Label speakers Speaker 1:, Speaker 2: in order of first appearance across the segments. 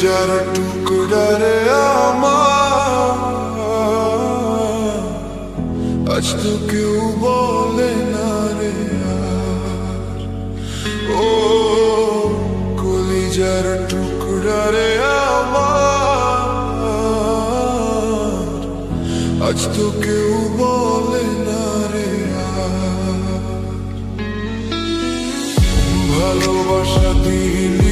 Speaker 1: কলিজার টুকরারে আমার। আজ তো কেউ বলে না রে। ও, কলিজার টুকরারে আমার। আজ তো কেউ বলে না রে ভালোবাসা দিলি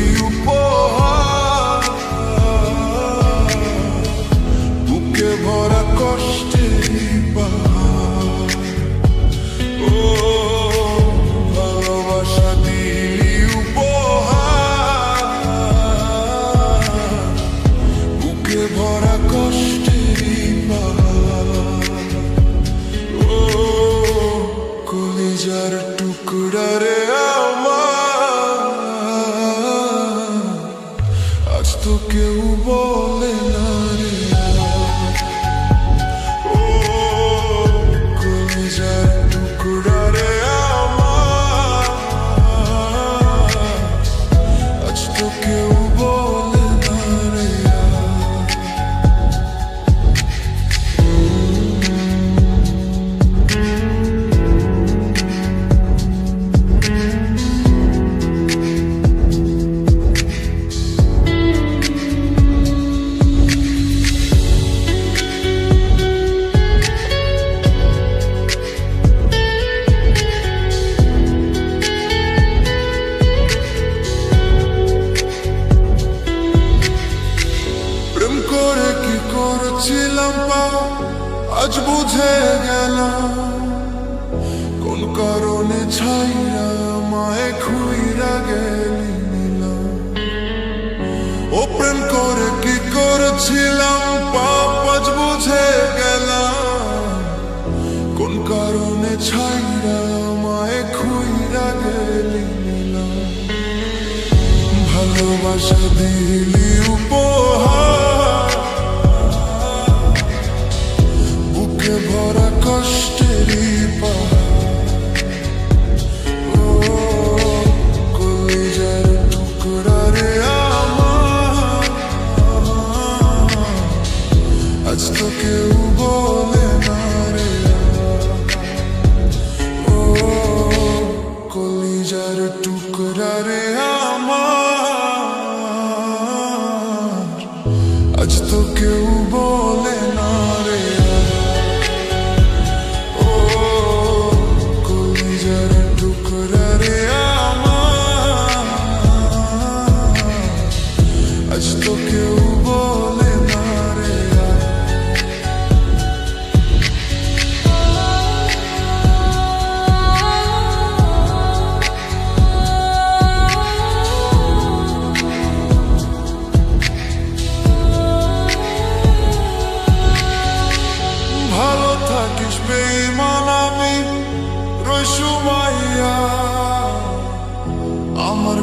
Speaker 1: কেউ বলে না। আজ বুঝে গেলাম কোন কারণে ছাইরা মায়ে খুইরা গেলি নিলাম। করে কি করেছিলাম, পাপ আজ বুঝে গেলাম কোন কারণে ছাইরা মায়ে খুইরা গেলি নিলাম। ভালোবাসা দিলি উপহার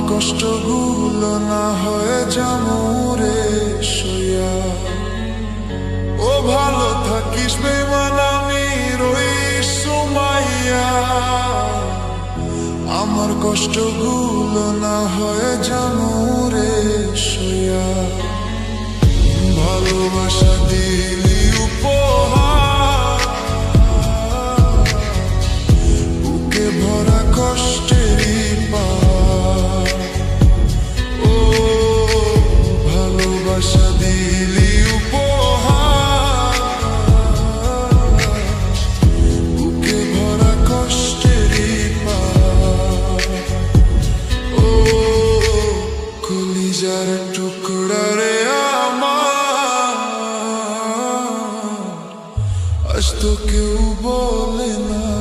Speaker 1: কষ্টগুলো না হয়ে জামুরে সইয়া। ও ভালো থাকিস বেমান, আমি রইসুমাইয়া আমার কষ্টগুলো না হয়ে জামুরে সইয়া। ভালোবাসা দিলি উপহার। বুকে ভরা কষ্টেরই কলিজার টুকরা রে আমার। আজ তো কেউ বলে না।